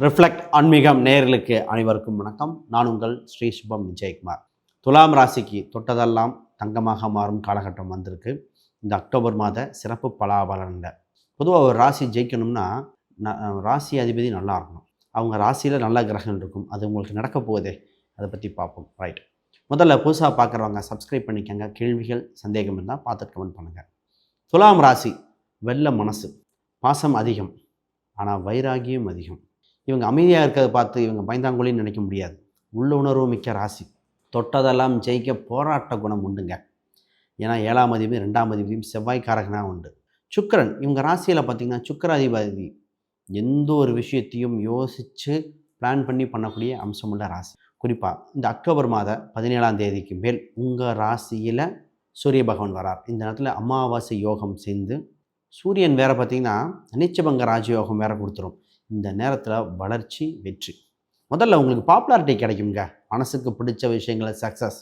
Reflect ஆன்மீகம் நேர்களுக்கு அனைவருக்கும் வணக்கம். நான் உங்கள் ஸ்ரீ சுபம் விஜயகுமார். துலாம் ராசிக்கு தொட்டதெல்லாம் தங்கமாக மாறும் காலகட்டம் வந்திருக்கு. இந்த அக்டோபர் மாத சிறப்பு பலாபலனில் பொதுவாக ஒரு ராசி ஜெயிக்கணும்னா ந- ராசி அதிபதி நல்லா இருக்கணும். அவங்க ராசியில் நல்ல கிரகங்கள் இருக்கும். அது உங்களுக்கு நடக்க போகுதே. அதை பற்றி பார்ப்போம். ரைட் முதல்ல புதுசாக பார்க்குறவங்க சப்ஸ்கிரைப் பண்ணிக்கோங்க. கேள்விகள் சந்தேகம் இருந்தால் பார்த்துட்டு கமெண்ட் பண்ணுங்கள் துலாம் ராசி வெள்ள மனசு. பாசம் அதிகம். ஆனால் வைராகியம் அதிகம். இவங்க அமைதியாக இருக்கிறத பார்த்து இவங்க பயந்தாங்கொழின்னு நினைக்க முடியாது. உள்ளுணர்வு மிக்க ராசி. தொட்டதெல்லாம் ஜெயிக்க போராட்ட குணம் உண்டுங்க. ஏன்னா ஏழாம் அதிபதி ரெண்டாம் அதிபதியும் செவ்வாய்க்காரகனாக உண்டு. சுக்கிரன் இவங்க ராசியில் பார்த்திங்கன்னா சுக்கராதிபதி. எந்த ஒரு விஷயத்தையும் யோசித்து பிளான் பண்ணி பண்ணக்கூடிய அம்சமுள்ள ராசி. குறிப்பாக இந்த அக்டோபர் மாத பதினேழாம் தேதிக்கு மேல் உங்கள் ராசியில் சூரிய பகவான் வரார். இந்த நேரத்தில் அமாவாசை யோகம் சேர்ந்து சூரியன் வேறு பார்த்தீங்கன்னா நீச்சபங்க ராஜயோகம் வேறு கொடுத்துரும். இந்த நேரத்தில் வளர்ச்சி வெற்றி. முதல்ல உங்களுக்கு பாப்புலாரிட்டி கிடைக்குங்க மனசுக்கு பிடிச்ச விஷயங்களை சக்ஸஸ்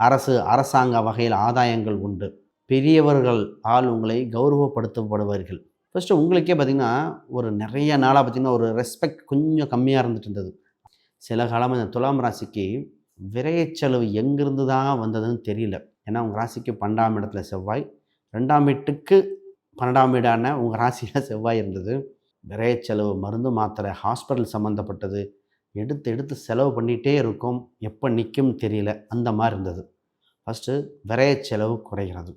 அரசு அரசாங்க வகையில் ஆதாயங்கள் உண்டு. பெரியவர்கள் ஆள் உங்களை கௌரவப்படுத்தப்படுவார்கள். ஃபஸ்ட்டு உங்களுக்கே பார்த்திங்கன்னா ஒரு நிறைய நாளாக பார்த்திங்கன்னா ஒரு ரெஸ்பெக்ட் கொஞ்சம் கம்மியாக இருந்துட்டு இருந்தது. சில காலமாக இந்த துலாம் ராசிக்கு விரையச்செலவு எங்கேருந்து எங்கிருந்து தான் வந்ததுன்னு தெரியல. ஏன்னா உங்கள் ராசிக்கு பன்னெண்டாம் இடத்துல செவ்வாய் ரெண்டாம் வீட்டுக்கு பன்னெண்டாம் வீடான உங்கள் ராசியில் செவ்வாய் இருந்தது. நிறைய செலவு மருந்து மாத்திரை ஹாஸ்பிட்டல் சம்மந்தப்பட்டது எடுத்து எடுத்து செலவு பண்ணிகிட்டே இருக்கும். எப்போ நிற்கும் தெரியல. அந்த மாதிரி இருந்தது. ஃபஸ்ட்டு விரைய செலவு குறைகிறது.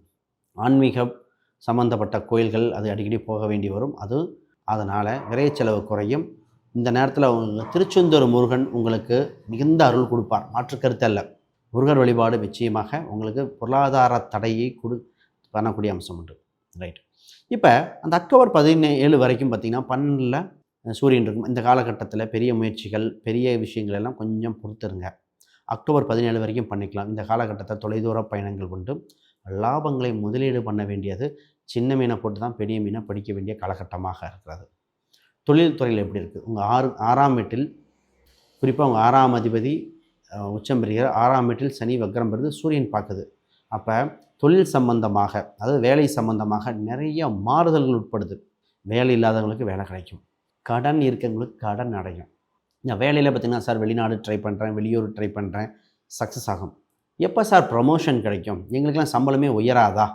ஆன்மீகம் சம்மந்தப்பட்ட கோயில்கள் அது அடிக்கடி போக வேண்டி வரும். அது அதனால் விரைய செலவு குறையும். இந்த நேரத்தில் உங்களுக்கு திருச்செந்தூர் முருகன் உங்களுக்கு மிகுந்த அருள் கொடுப்பார். மாற்று அல்ல. முருகர் வழிபாடு நிச்சயமாக உங்களுக்கு பொருளாதார தடையை கொடு பண்ணக்கூடிய அம்சம் உண்டு. ரைட் இப்போ அந்த அக்டோபர் பதினேழு வரைக்கும் பார்த்திங்கன்னா பன்னெண்டில் சூரியன் இருக்கும். இந்த காலகட்டத்தில் பெரிய முயற்சிகள் பெரிய விஷயங்கள் எல்லாம் கொஞ்சம் பொறுத்துருங்க. அக்டோபர் பதினேழு வரைக்கும் பண்ணிக்கலாம். இந்த காலகட்டத்தில் தொலைதூர பயணங்கள் கொண்டு லாபங்களை முதலீடு பண்ண வேண்டியது சின்ன மீனை போட்டு தான் பெரிய மீனை படிக்க வேண்டிய காலகட்டமாக இருக்கிறது. தொழில் துறையில் எப்படி இருக்குது உங்கள் ஆறு ஆறாம் வீட்டில் குறிப்பாக உங்கள் ஆறாம் அதிபதி உச்சம் பெறுகிறார். ஆறாம் வீட்டில் சனி வக்ரம் பெறுது சூரியன் பார்க்குது. அப்போ தொழில் சம்பந்தமாக அதாவது வேலை சம்பந்தமாக நிறைய மாறுதல்கள் உட்படுது. வேலை இல்லாதவங்களுக்கு வேலை கிடைக்கும். கடன் இருக்கவங்களுக்கு கடன் அடையும். நான் வேலையில் பார்த்தீங்கன்னா சார் வெளிநாடு ட்ரை பண்ணுறேன் வெளியூர் ட்ரை பண்ணுறேன் சக்ஸஸ் ஆகும். எப்போ சார் ப்ரமோஷன் கிடைக்கும்? எங்களுக்கெல்லாம் சம்பளமே உயராதா?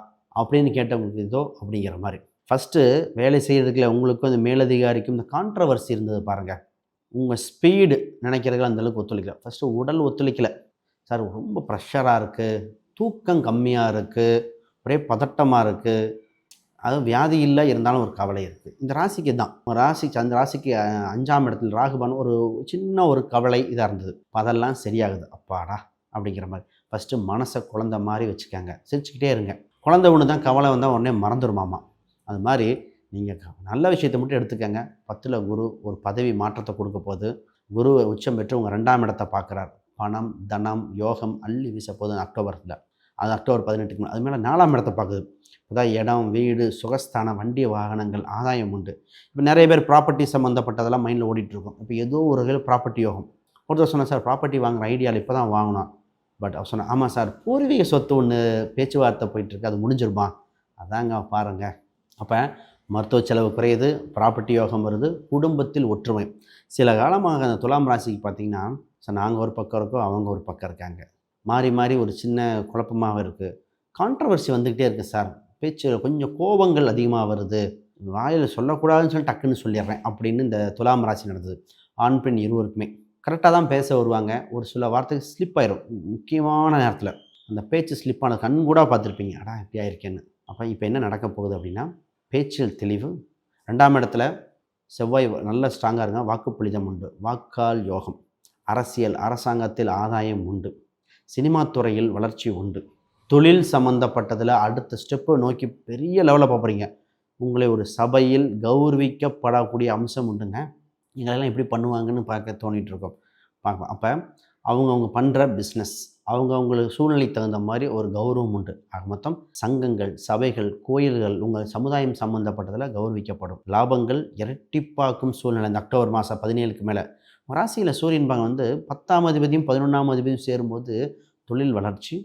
அப்படின்னு கேட்டவங்களுக்கு இதோ அப்படிங்கிற மாதிரி. ஃபஸ்ட்டு வேலை செய்கிறதுக்குள்ள உங்களுக்கும் இந்த மேலதிகாரிக்கும் இந்த கான்ட்ரவர்சி இருந்தது பாருங்கள் உங்கள் ஸ்பீடு நினைக்கிறதுக்கு அந்த அளவுக்கு ஒத்துழைக்கல. ஃபஸ்ட்டு உடல் ஒத்துழைக்கல. சார் ரொம்ப ப்ரெஷராக இருக்குது தூக்கம் கம்மியாக இருக்குது ஒரே பதட்டமாக இருக்குது அது வியாதி இல்லை இருந்தாலும் ஒரு கவலை இருக்குது இந்த ராசிக்கு தான் ராசி அந்த ராசிக்கு அஞ்சாம் இடத்துல ராகுபான் ஒரு சின்ன ஒரு கவலை இதாக இருந்தது. அதெல்லாம் சரியாகுது. அப்பாடா அப்படிங்கிற மாதிரி. ஃபஸ்ட்டு மனசை குழந்த மாதிரி வச்சுக்கோங்க. சிரிச்சுக்கிட்டே இருங்க. குழந்தை ஒன்று தான் கவலை வந்தால் உடனே மறந்துடுமாமா அது மாதிரி நீங்கள் நல்ல விஷயத்தை மட்டும் எடுத்துக்கங்க. பத்தில் குரு ஒரு பதவி மாற்றத்தை கொடுக்க போது குரு உச்சம் பெற்று உங்கள் ரெண்டாம் இடத்தை பார்க்குறாரு. பணம் தனம் யோகம் அள்ளி வீச போதும் அக்டோபரில். அது அக்டோபர் பதினெட்டுக்கு அது மேலே நாலாம் இடத்தை பார்க்குது. அதான் இடம் வீடு சுகஸ்தானம் வண்டி வாகனங்கள் ஆதாயம் உண்டு. இப்போ நிறைய பேர் ப்ராப்பர்ட்டி சம்மந்தப்பட்டதெல்லாம் மைண்டில் ஓடிட்டுருக்கோம். இப்போ ஏதோ ஒரு வகையில் ப்ராப்பர்ட்டி யோகம். ஒருத்தர் சொன்னேன் சார் ப்ராப்பர்ட்டி வாங்குற ஐடியாவில் இப்போ தான் வாங்கினோம். பட் அவர் சொன்னேன் ஆமாம் சார் பூர்வீக சொத்து ஒன்று பேச்சுவார்த்தை போயிட்டுருக்கு. அது முடிஞ்சிருமா? அதாங்க பாருங்க. அப்போ மருத்துவ செலவு குறையுது ப்ராப்பர்ட்டி யோகம் வருது குடும்பத்தில் ஒற்றுமை. சில காலமாக அந்த துலாம் ராசிக்கு பார்த்தீங்கன்னா சார் நாங்கள் ஒரு பக்கம் இருக்கோம் அவங்க ஒரு பக்கம் இருக்காங்க. மாறி மாறி ஒரு சின்ன குழப்பமாக இருக்குது கான்ட்ரவர்சி வந்துக்கிட்டே இருக்குது சார். பேச்சு கொஞ்சம் கோபங்கள் அதிகமாக வருது. வாயில் சொல்லக்கூடாதுன்னு சொல்லி டக்குன்னு சொல்லிடுறேன் அப்படின்னு இந்த துலாம் ராசி நடந்தது. ஆண் பெண் இருவருக்குமே. கரெக்டாக தான் பேச வருவாங்க. ஒரு சில வார்த்தைக்கு ஸ்லிப் ஆயிரும். முக்கியமான நேரத்தில். அந்த பேச்சு ஸ்லிப் ஆன கண் கூட பார்த்துருப்பீங்க. அடா இப்படி ஆயிருக்கேன்னு. அப்போ இப்போ என்ன நடக்க போகுது அப்படின்னா பேச்சில் தெளிவு. ரெண்டாம் இடத்துல செவ்வாய் நல்ல ஸ்ட்ராங்காக இருங்க. வாக்குப்பளிதம் உண்டு. வாக்கால் யோகம். அரசியல் அரசாங்கத்தில் ஆதாயம் உண்டு. சினிமா துறையில் வளர்ச்சி உண்டு. தொழில் சம்மந்தப்பட்டதில் அடுத்த ஸ்டெப்பை நோக்கி பெரிய லெவலில் பார்க்குறீங்க உங்களை ஒரு சபையில் கௌரவிக்கப்படக்கூடிய அம்சம் உண்டுங்க. எங்களெல்லாம் எப்படி பண்ணுவாங்கன்னு பார்க்க தோணிகிட்டு இருக்கோம் பார்க்கலாம் அப்போ அவங்க அவங்க பண்ணுற பிஸ்னஸ் அவங்க அவங்களுக்கு சூழ்நிலைக்கு தகுந்த மாதிரி ஒரு கௌரவம் உண்டு. ஆக மொத்தம் சங்கங்கள் சபைகள் கோயில்கள் உங்கள் சமுதாயம் சம்மந்தப்பட்டதில் கௌரவிக்கப்படும். லாபங்கள் இரட்டிப்பாக்கும் சூழ்நிலை. இந்த அக்டோபர் மாதம் பதினேழுக்கு மேலே ராசியில் சூரியன் பகவான் வந்து பத்தாம் அதிபதியும் பதினொன்றாம் அதிபதியும் சேரும்போது தொழில் வளர்ச்சி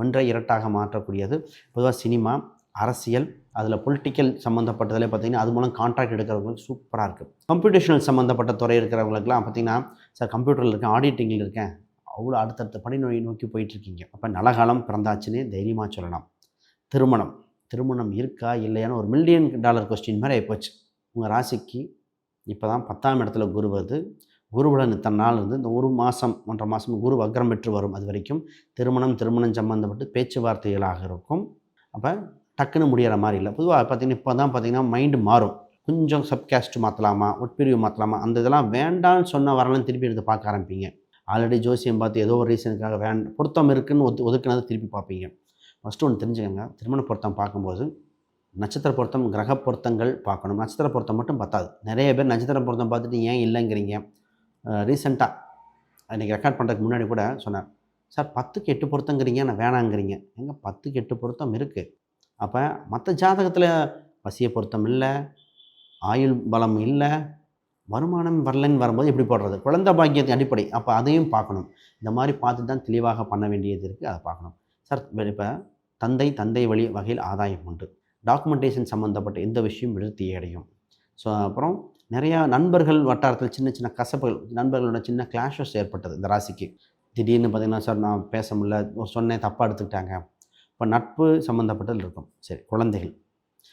ஒன்றை இரட்டாக மாற்றக்கூடியது. பொதுவாக சினிமா அரசியல் அதில் பொலிட்டிக்கல் சம்மந்தப்பட்டதில் பார்த்தீங்கன்னா அது மூலம் கான்ட்ராக்ட் எடுக்கிறவங்களுக்கு சூப்பராக இருக்குது கம்ப்யூட்டேஷனல் சம்மந்தப்பட்ட துறை இருக்கிறவங்களுக்குலாம் பார்த்திங்கன்னா சார் கம்ப்யூட்டரில் இருக்கேன் ஆடிட்டிங்கில் இருக்கேன் அவ்வளோ அடுத்தடுத்த பணி நோய் நோக்கி போயிட்டுருக்கீங்க. அப்போ நலகாலம் பிறந்தாச்சுன்னே தைரியமாக சொல்லலாம். திருமணம் திருமணம் இருக்கா இல்லையான்னு ஒரு மில்லியன் டாலர் கொஸ்டின் மாதிரி ஆகிப்போச்சு உங்கள் ராசிக்கு இப்போ தான் பத்தாம் இடத்துல குரு வருது. குருவுடன் இத்தனை நாள் இந்த ஒரு மாதம் ஒன்றரை மாதம் குரு வக்ரம் பெற்று வரும் அது வரைக்கும். திருமணம் திருமணம் சம்மந்தப்பட்டு பேச்சுவார்த்தைகளாக இருக்கும். அப்போ டக்குன்னு முடியிற மாதிரி இல்லை. பொதுவாக பார்த்தீங்கன்னா இப்போ தான் பார்த்தீங்கன்னா மைண்டு மாறும். கொஞ்சம் சப்காஸ்ட் மாற்றலாமா உட்பிரிவு மாற்றலாமா அந்த இதெல்லாம் வேண்டாம்னு சொன்ன வரலாம் திருப்பி எடுத்து பார்க்க ஆரம்பிப்பீங்க ஆல்ரெடி ஜோசியம் பார்த்து ஏதோ ஒரு ரீசனுக்காக வேண்ட பொருத்தம் இருக்குன்னு ஒத்து ஒதுக்குனதை திருப்பி பார்ப்பீங்க. ஃபஸ்ட்டு ஒன்று தெரிஞ்சுக்கோங்க. திருமண பொருத்தம் பார்க்கும்போது நட்சத்திர பொருத்தம் கிரக பொருத்தங்கள் பார்க்கணும். நட்சத்திர பொருத்தம் மட்டும் பத்தாது. நிறைய பேர் நட்சத்திர பொருத்தம் பார்த்துட்டு ஏன் இல்லைங்கிறீங்க. ரீசெண்டாக இன்றைக்கி ரெக்கார்ட் பண்ணுறதுக்கு முன்னாடி கூட சொன்னார். சார் பத்துக்கு எட்டு பொருத்தங்கிறீங்க நான் வேணாங்கிறீங்க. எங்கே பத்துக்கு எட்டு பொருத்தம் இருக்குது அப்போ மற்ற ஜாதகத்தில் வசிய பொருத்தம் இல்லை ஆயுள் பலம் இல்லை வருமானம் வரலன்னு வரும்போது எப்படி போடுறது? குழந்த பாக்கியத்தின் அடிப்படை. அப்போ அதையும் பார்க்கணும். இந்த மாதிரி பார்த்து தான் தெளிவாக பண்ண வேண்டியது இருக்குது அதை பார்க்கணும். சார் இப்போ தந்தை தந்தை வழி வகையில் ஆதாயம் உண்டு. டாக்குமெண்டேஷன் சம்மந்தப்பட்ட எந்த விஷயம் விழுத்தி அடையும் ஸோ அப்புறம் நிறையா நண்பர்கள் வட்டாரத்தில் சின்ன சின்ன கசப்புகள் நண்பர்களோட சின்ன கிளாஷஸ் ஏற்பட்டது இந்த ராசிக்கு. திடீர்னு பார்த்தீங்கன்னா சார் நான் பேச முடியல. சொன்னேன் தப்பாக எடுத்துக்கிட்டாங்க. இப்போ நட்பு சம்மந்தப்பட்டது இருக்கும். சரி குழந்தைகள்.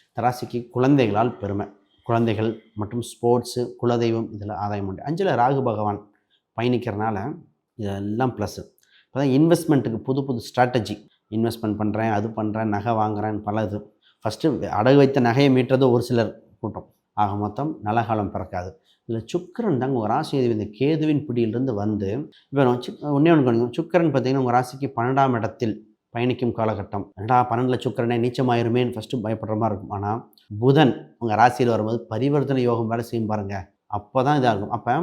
இந்த ராசிக்கு குழந்தைகளால் பெருமை. குழந்தைகள் மற்றும் ஸ்போர்ட்ஸு குலதெய்வம் இதில் ஆதாயம் உண்டு. அஞ்சில் ராகு பகவான் பயணிக்கிறனால இதெல்லாம் ப்ளஸ்ஸு இப்போ தான் இன்வெஸ்ட்மெண்ட்டுக்கு புது புது ஸ்ட்ராட்டஜி இன்வெஸ்ட்மெண்ட் பண்ணுறேன் அது பண்ணுறேன் நகை வாங்குறேன் பல இது. ஃபஸ்ட்டு அடகு வைத்த நகையை மீட்டுறது ஒரு சிலர் கூட்டம். ஆக மொத்தம் நலகாலம் பிறக்காது. இதில் சுக்கரன் தாங்க உங்கள் ராசி இந்த கேதுவின் பிடியிலிருந்து வந்து இப்போ சுக் ஒன்றே ஒன்று சுக்கரன் சுக்கிரன் பார்த்தீங்கன்னா உங்கள் ராசிக்கு பன்னெண்டாம் இடத்தில் பயணிக்கும் காலகட்டம். ரெண்டா பன்னெண்டில் சுக்கரனே நீச்சமாயிருமேன்னு ஃபஸ்ட்டு பயப்படுற மாதிரி இருக்கும். ஆனால் புதன் உங்கள் ராசியில் வரும்போது பரிவர்த்தனை யோகம் வேலை செய்யும் பாருங்கள் அப்போ தான் இதாக இருக்கும். அப்போ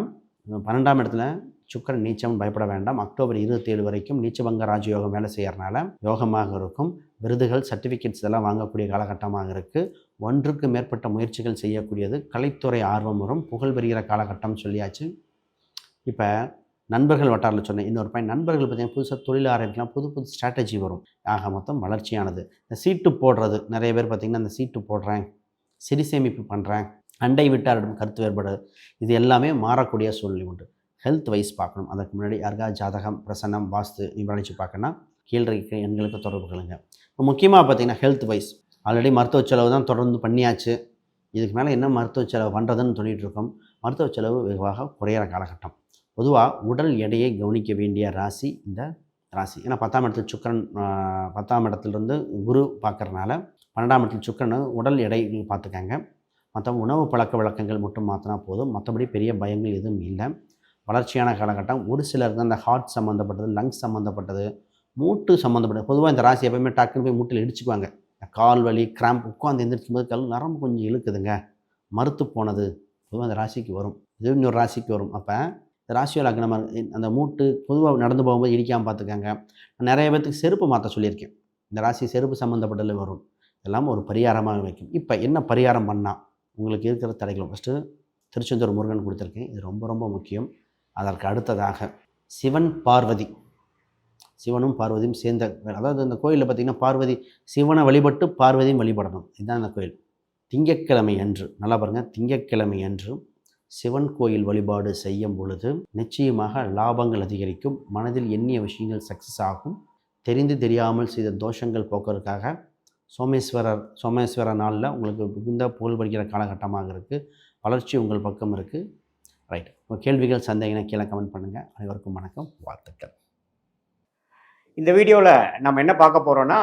பன்னெண்டாம் இடத்துல சுக்கரன் நீச்சம் பயப்பட வேண்டாம். அக்டோபர் இருபத்தேழு வரைக்கும் நீச்சபங்க ராஜயோகம் வேலை செய்யறதுனால யோகமாக இருக்கும். விருதுகள் சர்டிஃபிகேட்ஸ் இதெல்லாம் வாங்கக்கூடிய காலகட்டமாக இருக்குது ஒன்றுக்கு மேற்பட்ட முயற்சிகள் செய்யக்கூடியது. கலைத்துறை ஆர்வம் வரும். புகழ் பெறுகிற காலகட்டம் சொல்லியாச்சு. இப்போ நண்பர்கள் வட்டாரில் சொன்னேன் இன்னொரு பையன் நண்பர்கள் பார்த்தீங்கன்னா புதுசாக தொழில் ஆரம்பிக்கலாம். புது புது ஸ்ட்ராட்டஜி வரும். ஆக மொத்தம் வளர்ச்சியானது. இந்த சீட்டு போடுறது. நிறைய பேர் பார்த்திங்கன்னா அந்த சீட்டு போடுறேன். சிறு சேமிப்பு பண்ணுறேன் அண்டை விட்டாரிடம் கருத்து வேறுபாடு. இது எல்லாமே மாறக்கூடிய சூழ்நிலை உண்டு. ஹெல்த் வைஸ் பார்க்கணும். அதுக்கு முன்னாடி யாருக்கா ஜாதகம் பிரசன்னம் வாஸ்து நிபுணிச்சு பார்க்கணும்னா கீழே எண்களுக்கு தொடர்பு கொள்ளுங்க. இப்போ முக்கியமாக பார்த்தீங்கன்னா ஹெல்த் வைஸ் ஆல்ரெடி மருத்துவ செலவு தான் தொடர்ந்து பண்ணியாச்சு. இதுக்கு மேலே என்ன மருத்துவ செலவு பண்ணுறதுன்னு சொல்லிகிட்டு இருக்கோம். மருத்துவ செலவு வெகுவாக குறையிற காலகட்டம். பொதுவாக உடல் எடையை கவனிக்க வேண்டிய ராசி இந்த ராசி. ஏன்னா பத்தாம் இடத்துல சுக்கரன் பத்தாம் இடத்துலேருந்து குரு பார்க்குறனால பன்னெண்டாம் இடத்துல சுக்கரன் உடல் எடை பார்த்துக்காங்க. மற்ற உணவு பழக்க வழக்கங்கள் மட்டும் மாற்றினா போதும். மற்றபடி பெரிய பயங்கள் எதுவும் இல்லை. வளர்ச்சியான காலகட்டம். ஒரு சிலருக்கு அந்த ஹார்ட் சம்மந்தப்பட்டது லங்ஸ் சம்மந்தப்பட்டது மூட்டு சம்மந்தப்பட்டது பொதுவாக இந்த ராசி எப்போயுமே டக்குன்னு போய் மூட்டில் இடிச்சுக்குவாங்க. கால் வலி கிராம்ப் உட்காந்து எந்திரிக்கும் போது கல் நரம்பு கொஞ்சம் இழுக்குதுங்க. மறுத்து போனது பொதுவாக அந்த ராசிக்கு வரும். இது இன்னொரு ராசிக்கு வரும். அப்போ இந்த ராசியோ லக்னமாக அந்த மூட்டு பொதுவாக நடந்து போகும்போது இடிக்காமல் பார்த்துக்கங்க. நிறைய பேர்த்துக்கு செருப்பு மாற்ற சொல்லியிருக்கேன். இந்த ராசி செருப்பு சம்மந்தப்பட்டதில் வரும். இதெல்லாம் ஒரு பரிகாரமாக வைக்கும். இப்போ என்ன பரிகாரம் பண்ணால் உங்களுக்கு இருக்கிற தடைகள். ஃபஸ்ட்டு திருச்செந்தூர் முருகன் கொடுத்துருக்கேன். இது ரொம்ப ரொம்ப முக்கியம். அதற்கு அடுத்ததாக சிவன் பார்வதி. சிவனும் பார்வதியும் சேர்ந்த அதாவது இந்த கோயிலில் பார்த்திங்கன்னா பார்வதி சிவனை வழிபட்டு பார்வதியும் வழிபடணும். இதுதான் இந்த கோயில். திங்கட்கிழமை அன்று நல்லா பாருங்கள் திங்கட்கிழமை அன்று சிவன் கோயில் வழிபாடு செய்யும் பொழுது நிச்சயமாக லாபங்கள் அதிகரிக்கும். மனதில் எண்ணிய விஷயங்கள் சக்ஸஸ் ஆகும். தெரிந்து தெரியாமல் செய்த தோஷங்கள் போக்குறதுக்காக சோமேஸ்வரர் சோமேஸ்வர நாளில் உங்களுக்கு மிகுந்த புகழ் படிக்கிற காலகட்டமாக இருக்குது வளர்ச்சி உங்கள் பக்கம் இருக்குது ரைட் உங்கள் கேள்விகள் சந்தேகங்களை கீழே கமெண்ட் பண்ணுங்கள் அனைவருக்கும் வணக்கம். வாழ்த்துக்கள். இந்த வீடியோவில் நம்ம என்ன பார்க்க போகிறோன்னா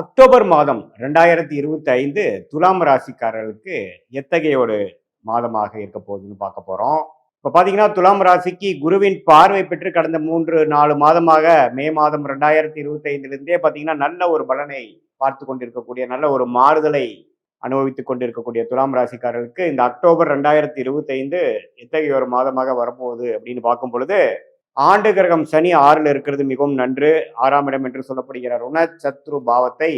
அக்டோபர் மாதம் ரெண்டாயிரத்தி இருபத்தி ஐந்து துலாம் ராசிக்காரர்களுக்கு எத்தகைய ஒரு மாதமாக இருக்க போகுதுன்னு பார்க்க போகிறோம் இப்போ பார்த்தீங்கன்னா துலாம் ராசிக்கு குருவின் பார்வை பெற்று கடந்த மூன்று நாலு மாதமாக மே மாதம் ரெண்டாயிரத்தி இருபத்தி ஐந்துலேருந்தே பார்த்தீங்கன்னா நல்ல ஒரு பலனை பார்த்து கொண்டிருக்கக்கூடிய நல்ல ஒரு மாறுதலை அனுபவித்துக் கொண்டிருக்கக்கூடிய துலாம் ராசிக்காரர்களுக்கு இந்த அக்டோபர் ரெண்டாயிரத்தி இருபத்தி ஐந்து எத்தகைய ஒரு மாதமாக வரப்போகுது அப்படின்னு பார்க்கும் பொழுது ஆண்டு கிரகம் சனி ஆறில் இருக்கிறது மிகவும் நன்று. ஆறாம் இடம் என்று சொல்லப்படுகிற ருண சத்ரு பாவத்தை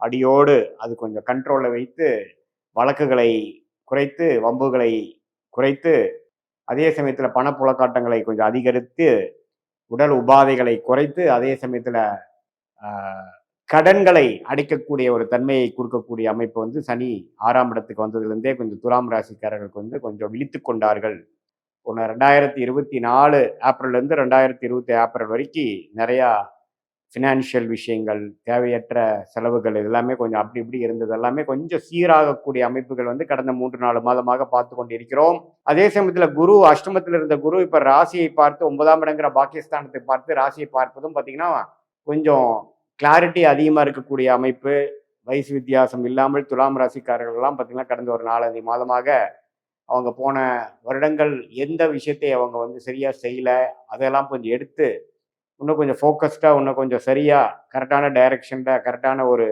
அடியோடு அது கொஞ்சம் கண்ட்ரோலில் வைத்து வழக்குகளை குறைத்து வம்புகளை குறைத்து அதே சமயத்தில் பணப்புழக்காட்டங்களை கொஞ்சம் அதிகரித்து உடல் உபாதைகளை குறைத்து அதே சமயத்தில் கடன்களை அடைக்கக்கூடிய ஒரு தன்மையை கொடுக்கக்கூடிய அமைப்பு வந்து சனி ஆறாம் இடத்துக்கு வந்ததுலேருந்தே கொஞ்சம் துலாம் ராசிக்காரர்களுக்கு வந்து கொஞ்சம் விழித்து கொண்டார்கள். ஒன்று ரெண்டாயிரத்தி இருபத்தி நாலு ஏப்ரல்லேருந்து ரெண்டாயிரத்தி இருபத்தி ஏப்ரல் வரைக்கும் நிறையா ஃபினான்ஷியல் விஷயங்கள் தேவையற்ற செலவுகள் எல்லாமே கொஞ்சம் அப்படி இப்படி இருந்தது. எல்லாமே கொஞ்சம் சீராகக்கூடிய அமைப்புகள் வந்து கடந்த மூன்று நாலு மாதமாக பார்த்து கொண்டிருக்கிறோம். அதே சமயத்தில் குரு அஷ்டமத்தில் இருந்த குரு இப்போ ராசியை பார்த்து ஒன்பதாம் இடங்கிற பாகிஸ்தானத்தை பார்த்து ராசியை பார்ப்பதும் பார்த்தீங்கன்னா கொஞ்சம் கிளாரிட்டி அதிகமாக இருக்கக்கூடிய அமைப்பு வயசு வித்தியாசம் இல்லாமல் துலாம் ராசிக்காரர்கள்லாம் பார்த்தீங்கன்னா கடந்த ஒரு நாலஞ்சு மாதமாக அவங்க போன வருடங்கள் எந்த விஷயத்தை அவங்க வந்து சரியாக செய்யலை அதெல்லாம் கொஞ்சம் எடுத்து இன்னும் கொஞ்சம் ஃபோக்கஸ்டாக இன்னும் கொஞ்சம் சரியாக கரெக்டான டைரக்ஷனில் கரெக்டான ஒரு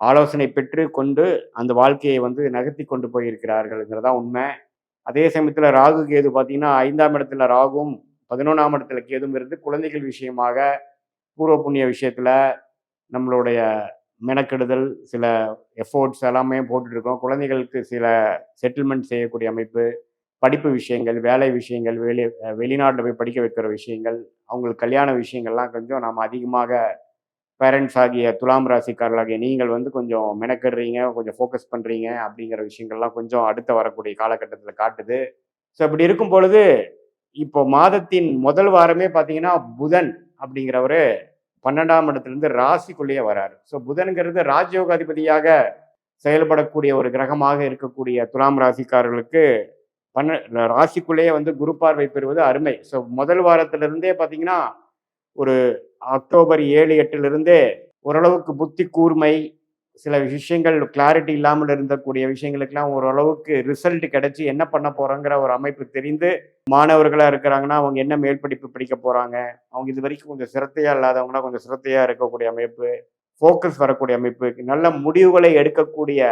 ஆலோசனை பெற்று கொண்டு அந்த வாழ்க்கையை வந்து நகர்த்தி கொண்டு போயிருக்கிறார்கள்ங்கிறதா உண்மை. அதே சமயத்தில் ராகு கேது பார்த்தீங்கன்னா ஐந்தாம் இடத்துல ராகும் பதினொன்றாம் இடத்துல கேதும் இருந்து குழந்தைகள் விஷயமாக பூர்வ புண்ணிய விஷயத்தில் நம்மளுடைய மெனக்கெடுதல் சில எஃபோர்ட்ஸ் எல்லாமே போட்டுட்ருக்கோம் குழந்தைகளுக்கு சில செட்டில்மெண்ட் செய்யக்கூடிய அமைப்பு படிப்பு விஷயங்கள் வேலை விஷயங்கள் வெளி வெளிநாட்டில் போய் படிக்க வைக்கிற விஷயங்கள் அவங்களுக்கு கல்யாண விஷயங்கள்லாம் கொஞ்சம் நாம் அதிகமாக பேரண்ட்ஸ் ஆகிய துலாம் ராசிக்காரர்களாகிய நீங்கள் வந்து கொஞ்சம் மெனக்கடுறீங்க கொஞ்சம் ஃபோக்கஸ் பண்ணுறீங்க அப்படிங்கிற விஷயங்கள்லாம் கொஞ்சம் அடுத்த வரக்கூடிய காலகட்டத்தில் காட்டுது. ஸோ அப்படி இருக்கும் பொழுது இப்போ மாதத்தின் முதல் வாரமே பார்த்தீங்கன்னா புதன் அப்படிங்கிறவர் பன்னெண்டாம் இடத்துலேருந்து ராசிக்குள்ளேயே வராரு. ஸோ புதன்கிறது ராஜயோகாதிபதியாக செயல்படக்கூடிய ஒரு கிரகமாக இருக்கக்கூடிய துலாம் ராசிக்காரர்களுக்கு பன்ன ராசிக்குள்ளேயே வந்து குரு பார்வை பெறுவது அருமை. ஸோ முதல் வாரத்திலிருந்தே பார்த்தீங்கன்னா ஒரு அக்டோபர் ஏழு எட்டுலேருந்தே ஓரளவுக்கு புத்தி கூர்மை சில விஷயங்கள் கிளாரிட்டி இல்லாமல் இருந்தக்கூடிய விஷயங்களுக்கெல்லாம் ஓரளவுக்கு ரிசல்ட் கிடைச்சி என்ன பண்ண போகிறோங்கிற ஒரு அமைப்பு தெரிந்து மாணவர்களாக இருக்கிறாங்கன்னா அவங்க என்ன மேற்படிப்பு படிக்க போகிறாங்க அவங்க இது வரைக்கும் கொஞ்சம் சிரத்தையாக இல்லாதவங்கன்னா கொஞ்சம் சிரத்தையாக இருக்கக்கூடிய அமைப்பு ஃபோக்கஸ் வரக்கூடிய அமைப்பு நல்ல முடிவுகளை எடுக்கக்கூடிய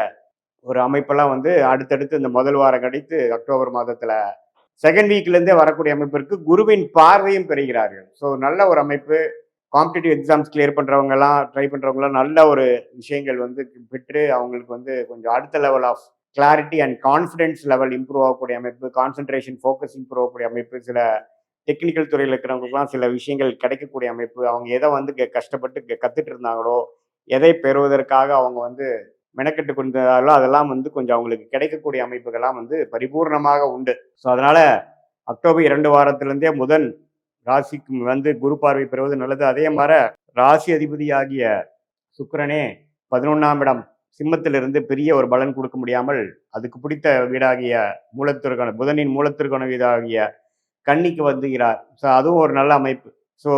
ஒரு அமைப்பெல்லாம் வந்து அடுத்தடுத்து இந்த முதல் வாரம் கழித்து அக்டோபர் மாதத்தில் செகண்ட் வீக்லேருந்தே வரக்கூடிய அமைப்பிற்கு குருவின் பார்வையும் பெறுகிறார்கள். ஸோ நல்ல ஒரு அமைப்பு. காம்படிட்டிவ் எக்ஸாம்ஸ் கிளியர் பண்ணுறவங்கலாம் ட்ரை பண்ணுறவங்களாம் நல்ல ஒரு விஷயங்கள் வந்து பெற்று அவங்களுக்கு வந்து கொஞ்சம் அடுத்த level of clarity and confidence level improve ஆகக்கூடிய அமைப்பு கான்சன்ட்ரேஷன் ஃபோக்கஸ் இம்ப்ரூவ் ஆகக்கூடிய அமைப்பு சில டெக்னிக்கல் துறையில் இருக்கிறவங்களுக்குலாம் சில விஷயங்கள் கிடைக்கக்கூடிய அமைப்பு அவங்க எதை வந்து க- கஷ்டப்பட்டு கற்றுட்டு இருந்தாங்களோ எதை பெறுவதற்காக அவங்க வந்து மெனக்கெட்டு கொண்டாலோ அதெல்லாம் வந்து கொஞ்சம் அவங்களுக்கு கிடைக்கக்கூடிய அமைப்புகள்லாம் வந்து பரிபூர்ணமாக உண்டு. ஸோ அதனால் அக்டோபர் இரண்டு வாரத்திலேருந்தே முதன் ராசிக்கு வந்து குரு பார்வை பெறுவது நல்லது. அதே மாதிரி ராசி அதிபதியாகிய சுக்கரனே பதினொன்றாம் இடம் சிம்மத்திலிருந்து பெரிய ஒரு பலன் கொடுக்க முடியாமல் அதுக்கு பிடித்த வீடாகிய மூலத்திற்கான புதனின் மூலத்திற்கான வீடாகிய கன்னிக்கு வந்துகிறார். ஸோ அதுவும் ஒரு நல்ல அமைப்பு. ஸோ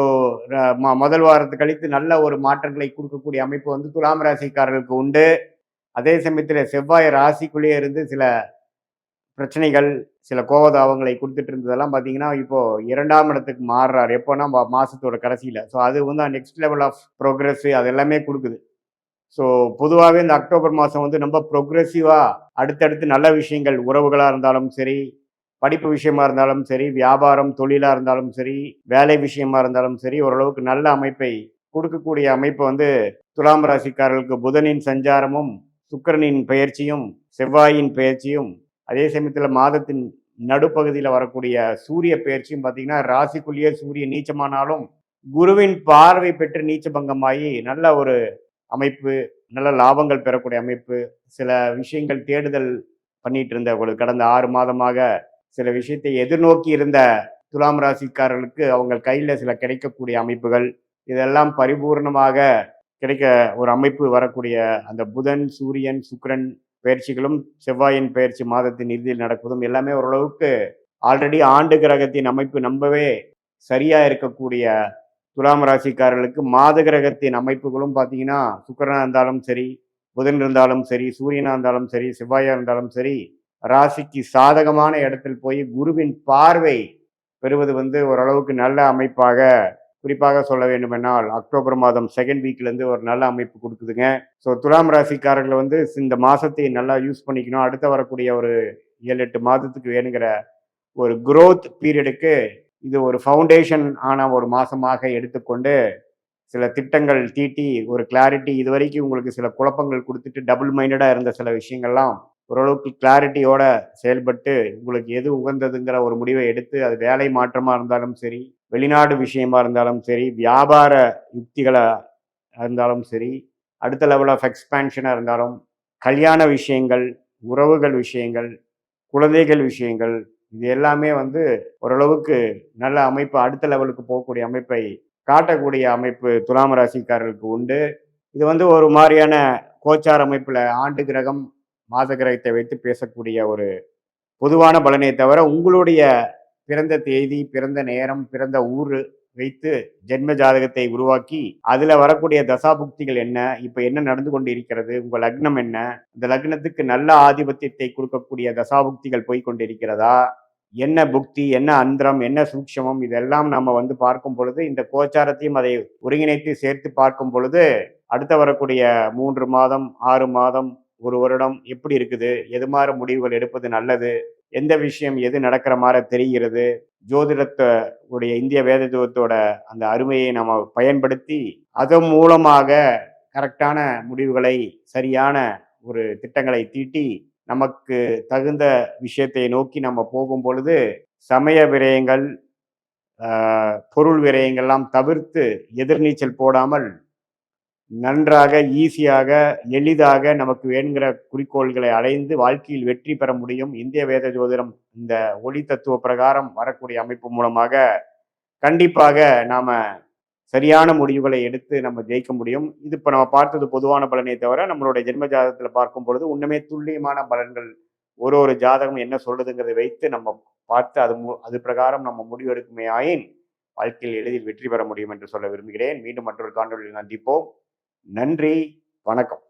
முதல் வாரத்து கழித்து நல்ல ஒரு மாற்றங்களை கொடுக்கக்கூடிய அமைப்பு வந்து துலாம் ராசிக்காரர்களுக்கு உண்டு. அதே சமயத்தில் செவ்வாய் ராசிக்குள்ளேயே இருந்து சில பிரச்சனைகள் சில கோவதாபங்களை கொடுத்துட்டு இருந்ததெல்லாம் பார்த்தீங்கன்னா இப்போ இரண்டாம் இடத்துக்கு மாறுறார். எப்போனா மா- மாசத்தோட கடைசியில். ஸோ அது வந்து நெக்ஸ்ட் லெவல் ஆஃப் ப்ரோக்ரஸ் அது எல்லாமே கொடுக்குது. ஸோ பொதுவாகவே இந்த அக்டோபர் மாதம் வந்து ரொம்ப ப்ரொக்ரெசிவாக அடுத்தடுத்து நல்ல விஷயங்கள் உறவுகளாக இருந்தாலும் சரி படிப்பு விஷயமா இருந்தாலும் சரி வியாபாரம் தொழிலாக இருந்தாலும் சரி வேலை விஷயமா இருந்தாலும் சரி ஓரளவுக்கு நல்ல அமைப்பை கொடுக்கக்கூடிய அமைப்பு வந்து துலாம் ராசிக்காரர்களுக்கு புதனின் சஞ்சாரமும் சுக்கரனின் பயிற்சியும் செவ்வாயின் பயிற்சியும் அதே சமயத்தில் மாதத்தின் நடுப்பகுதியில் வரக்கூடிய சூரிய பெயர்ச்சியும் பார்த்தீங்கன்னா ராசிக்குள்ளேயே சூரியன் நீச்சமானாலும் குருவின் பார்வை பெற்று நீச்சபங்கமாகி நல்ல ஒரு அமைப்பு நல்ல லாபங்கள் பெறக்கூடிய அமைப்பு சில விஷயங்கள் தேடுதல் பண்ணிட்டு இருந்த ஒரு கடந்த ஆறு மாதமாக சில விஷயத்தை எதிர்நோக்கி இருந்த துலாம் ராசிக்காரர்களுக்கு அவங்க கையில் சில கிடைக்கக்கூடிய அமைப்புகள் இதெல்லாம் பரிபூர்ணமாக கிடைக்க ஒரு அமைப்பு வரக்கூடிய அந்த புதன் சூரியன் சுக்ரன் பயிற்சிகளும் செவ்வாயின் பயிற்சி மாதத்தின் இறுதியில் நடப்பதும் எல்லாமே ஓரளவுக்கு ஆல்ரெடி ஆண்டு கிரகத்தின் அமைப்பு நம்பவே சரியா இருக்கக்கூடிய துலாம் ராசிக்காரர்களுக்கு மாத கிரகத்தின் அமைப்புகளும் பார்த்தீங்கன்னா சுக்கரனாக இருந்தாலும் சரி புதன் இருந்தாலும் சரி சூரியனாக இருந்தாலும் சரி செவ்வாயாக இருந்தாலும் சரி ராசிக்கு சாதகமான இடத்தில் போய் குருவின் பார்வை பெறுவது வந்து ஓரளவுக்கு நல்ல அமைப்பாக குறிப்பாக சொல்ல வேண்டுமென்றால் அக்டோபர் மாதம் செகண்ட் வீக்லேருந்து ஒரு நல்ல அமைப்பு கொடுக்குதுங்க. ஸோ துலாம் ராசிக்காரர்களை வந்து இந்த மாதத்தை நல்லா யூஸ் பண்ணிக்கணும். அடுத்த வரக்கூடிய ஒரு ஏழு எட்டு மாதத்துக்கு வேணுங்கிற ஒரு குரோத் பீரியடுக்கு இது ஒரு ஃபவுண்டேஷன் ஆன ஒரு மாதமாக எடுத்துக்கொண்டு சில திட்டங்கள் தீட்டி ஒரு கிளாரிட்டி இது வரைக்கும் உங்களுக்கு சில குழப்பங்கள் கொடுத்துட்டு டபுள் மைண்டடாக இருந்த சில விஷயங்கள்லாம் ஓரளவுக்கு கிளாரிட்டியோட செயல்பட்டு உங்களுக்கு எது உகந்ததுங்கிற ஒரு முடிவை எடுத்து அது வேலை மாற்றமாக இருந்தாலும் சரி வெளிநாடு விஷயமா இருந்தாலும் சரி வியாபார யுக்திகளாக இருந்தாலும் சரி அடுத்த லெவல் ஆஃப் எக்ஸ்பேன்ஷனாக இருந்தாலும் கல்யாண விஷயங்கள் உறவுகள் விஷயங்கள் குழந்தைகள் விஷயங்கள் இது எல்லாமே வந்து ஓரளவுக்கு நல்ல அமைப்பு அடுத்த லெவலுக்கு போகக்கூடிய அமைப்பை காட்டக்கூடிய அமைப்பு துலாம் ராசிக்காரர்களுக்கு உண்டு. இது வந்து ஒரு மாதிரியான கோச்சார் அமைப்பில் ஆண்டு கிரகம் மாத கிரகத்தை வைத்து பேசக்கூடிய ஒரு பொதுவான பலனை தவிர உங்களுடைய பிறந்த தேதி பிறந்த நேரம் பிறந்த ஊர் வைத்து ஜென்ம ஜாதகத்தை உருவாக்கி அதுல வரக்கூடிய தசாபுக்திகள் என்ன? இப்ப என்ன நடந்து கொண்டு இருக்கிறது உங்க லக்னம் என்ன? இந்த லக்னத்துக்கு நல்ல ஆதிபத்தியத்தை கொடுக்கக்கூடிய தசாபுக்திகள் போய் கொண்டிருக்கிறதா? என்ன புக்தி என்ன அந்தரம் என்ன சூட்சமம் இதெல்லாம் நம்ம வந்து பார்க்கும் பொழுது இந்த கோச்சாரத்தையும் அதை ஒருங்கிணைத்து சேர்த்து பார்க்கும் பொழுது அடுத்த வரக்கூடிய மூன்று மாதம் ஆறு மாதம் ஒரு வருடம் எப்படி இருக்குது? எது மாதிரி முடிவுகள் எடுப்பது நல்லது? எந்த விஷயம் எது நடக்கிற மாதிரி தெரிகிறது? ஜோதிடத்தை உடைய இந்திய வேதத்துவத்தோட அந்த அருமையை நம்ம பயன்படுத்தி அதன் மூலமாக கரெக்டான முடிவுகளை சரியான ஒரு திட்டங்களை தீட்டி நமக்கு தகுந்த விஷயத்தை நோக்கி நம்ம போகும் பொழுது சமய விரயங்கள் பொருள் விரயங்கள்லாம் தவிர்த்து எதிர்நீச்சல் போடாமல் நன்றாக ஈஸியாக எளிதாக நமக்கு வேணுங்கிற குறிக்கோள்களை அடைந்து வாழ்க்கையில் வெற்றி பெற முடியும். இந்திய வேத ஜோதிடம் இந்த ஒளி தத்துவ பிரகாரம் வரக்கூடிய அமைப்பு மூலமாக கண்டிப்பாக நாம் சரியான முடிவுகளை எடுத்து நம்ம ஜெயிக்க முடியும். இது இப்போ நம்ம பார்த்தது பொதுவான பலனே தவிர நம்மளுடைய ஜென்ம ஜாதகத்தில் பார்க்கும் பொழுது உண்மையே துல்லியமான பலன்கள் ஒரு ஒரு ஜாதகம் என்ன சொல்றதுங்கிறத வைத்து நம்ம பார்த்து அது மு- அது பிரகாரம் நம்ம முடிவெடுக்குமே ஆயின் வாழ்க்கையில் எளிதில் வெற்றி பெற முடியும் என்று சொல்ல விரும்புகிறேன். மீண்டும் மற்றொரு காணொலியில் சந்திப்போம். நன்றி வணக்கம்.